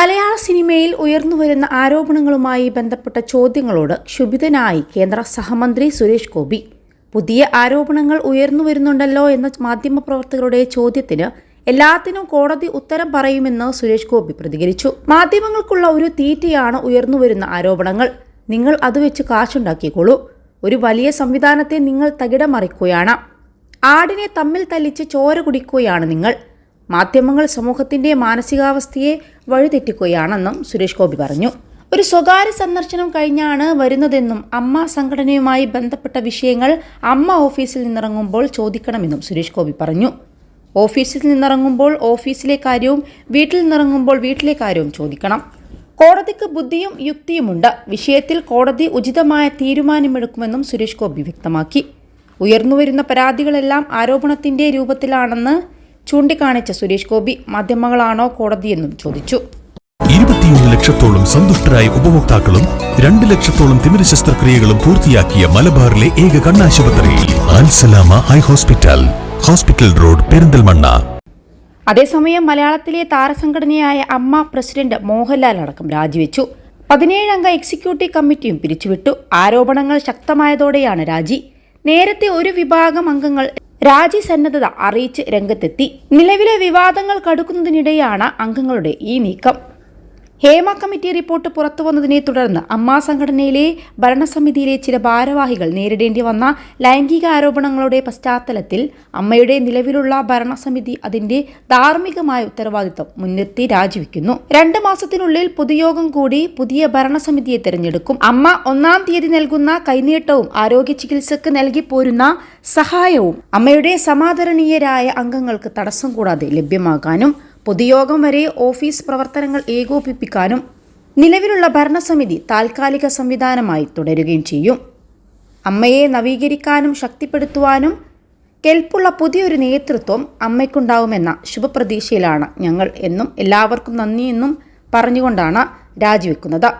മലയാള സിനിമയിൽ ഉയർന്നു വരുന്ന ആരോപണങ്ങളുമായി ബന്ധപ്പെട്ട ചോദ്യങ്ങളോട് ക്ഷുഭിതനായി കേന്ദ്ര സഹമന്ത്രി സുരേഷ് ഗോപി. പുതിയ ആരോപണങ്ങൾ ഉയർന്നു വരുന്നുണ്ടല്ലോ എന്ന മാധ്യമപ്രവർത്തകരുടെ ചോദ്യത്തിന് എല്ലാത്തിനും കോടതി ഉത്തരം പറയുമെന്ന് സുരേഷ് ഗോപി പ്രതികരിച്ചു. മാധ്യമങ്ങൾക്കുള്ള ഒരു തീറ്റയാണ് ഉയർന്നു വരുന്ന ആരോപണങ്ങൾ. നിങ്ങൾ അത് വെച്ച് കാശുണ്ടാക്കിക്കോളൂ. ഒരു വലിയ സംവിധാനത്തെ നിങ്ങൾ തകിടമറിക്കുകയാണ് ആടിനെ തമ്മിൽ തല്ലിച്ച് ചോര കുടിക്കുകയാണ് നിങ്ങൾ. മാധ്യമങ്ങൾ സമൂഹത്തിന്റെ മാനസികാവസ്ഥയെ വഴിതെറ്റിക്കുകയാണെന്നും സുരേഷ് ഗോപി പറഞ്ഞു. ഒരു സ്വകാര്യ സന്ദർശനം കഴിഞ്ഞാണ് വരുന്നതെന്നും അമ്മ സംഘടനയുമായി ബന്ധപ്പെട്ട വിഷയങ്ങൾ അമ്മ ഓഫീസിൽ നിന്നിറങ്ങുമ്പോൾ ചോദിക്കണമെന്നും സുരേഷ് ഗോപി പറഞ്ഞു. ഓഫീസിൽ നിന്നിറങ്ങുമ്പോൾ ഓഫീസിലെ കാര്യവും വീട്ടിൽ നിന്നിറങ്ങുമ്പോൾ വീട്ടിലെ കാര്യവും ചോദിക്കണം. കോടതിക്ക് ബുദ്ധിയും യുക്തിയുമുണ്ട്. വിഷയത്തിൽ കോടതി ഉചിതമായ തീരുമാനമെടുക്കുമെന്നും സുരേഷ് ഗോപി വ്യക്തമാക്കി. ഉയർന്നുവരുന്ന പരാതികളെല്ലാം ആരോപണത്തിന്റെ രൂപത്തിലാണെന്ന് ചൂണ്ടിക്കാണിച്ച സുരേഷ് ഗോപി മാധ്യമങ്ങളാണോ കോടതിയെന്നും ചോദിച്ചു. ഇരുപത്തിയൊന്ന് ലക്ഷത്തോളം സന്തുഷ്ടരായ ഉപഭോക്താക്കളും രണ്ട് ലക്ഷത്തോളം തിമിര ശസ്ത്രക്രിയകളും പൂർത്തിയാക്കിയ മലബാറിലെ ഏക കണ്ണാശുപത്രി Alsalama eye hospital hospital road Perinthalmanna. അതേസമയം മലയാളത്തിലെ താരസംഘടനയായ അമ്മ പ്രസിഡന്റ് മോഹൻലാൽ അടക്കം രാജിവെച്ചു. പതിനേഴംഗ എക്സിക്യൂട്ടീവ് കമ്മിറ്റിയും പിരിച്ചുവിട്ടു. ആരോപണങ്ങൾ ശക്തമായതോടെയാണ് രാജി. നേരത്തെ ഒരു വിഭാഗം അംഗങ്ങൾ രാജി സന്നദ്ധത അറിയിച്ച് രംഗത്തെത്തി. നിലവിലെ വിവാദങ്ങൾ കടുക്കുന്നതിനിടെയാണ് അംഗങ്ങളുടെ ഈ നീക്കം. ഹേമ കമ്മിറ്റി റിപ്പോർട്ട് പുറത്തുവന്നതിനെ തുടർന്ന് അമ്മാ സംഘടനയിലെ ഭരണസമിതിയിലെ ചില ഭാരവാഹികൾ നേരിടേണ്ടി വന്ന ലൈംഗിക ആരോപണങ്ങളുടെ പശ്ചാത്തലത്തിൽ അമ്മയുടെ നിലവിലുള്ള ഭരണസമിതി അതിന്റെ ധാർമ്മികമായ ഉത്തരവാദിത്വം മുൻനിർത്തി രാജിവെക്കുന്നു. രണ്ട് മാസത്തിനുള്ളിൽ പൊതുയോഗം കൂടി പുതിയ ഭരണസമിതിയെ തെരഞ്ഞെടുക്കും. അമ്മ ഒന്നാം തീയതി നൽകുന്ന കൈനീട്ടവും ആരോഗ്യ ചികിത്സക്ക് നൽകി പോരുന്ന സഹായവും അമ്മയുടെ സമാദരണീയരായ അംഗങ്ങൾക്ക് തടസ്സം കൂടാതെ ലഭ്യമാകാനും പൊതുയോഗം വരെ ഓഫീസ് പ്രവർത്തനങ്ങൾ ഏകോപിപ്പിക്കാനും നിലവിലുള്ള ഭരണസമിതി താൽക്കാലിക സംവിധാനമായി തുടരുകയും ചെയ്യും. അമ്മയെ നവീകരിക്കാനും ശക്തിപ്പെടുത്തുവാനും കെൽപ്പുള്ള പുതിയൊരു നേതൃത്വം അമ്മയ്ക്കുണ്ടാവുമെന്ന ശുഭപ്രതീക്ഷയിലാണ് ഞങ്ങൾ എന്നും എല്ലാവർക്കും നന്ദിയെന്നും പറഞ്ഞുകൊണ്ടാണ് രാജിവെക്കുന്നത്.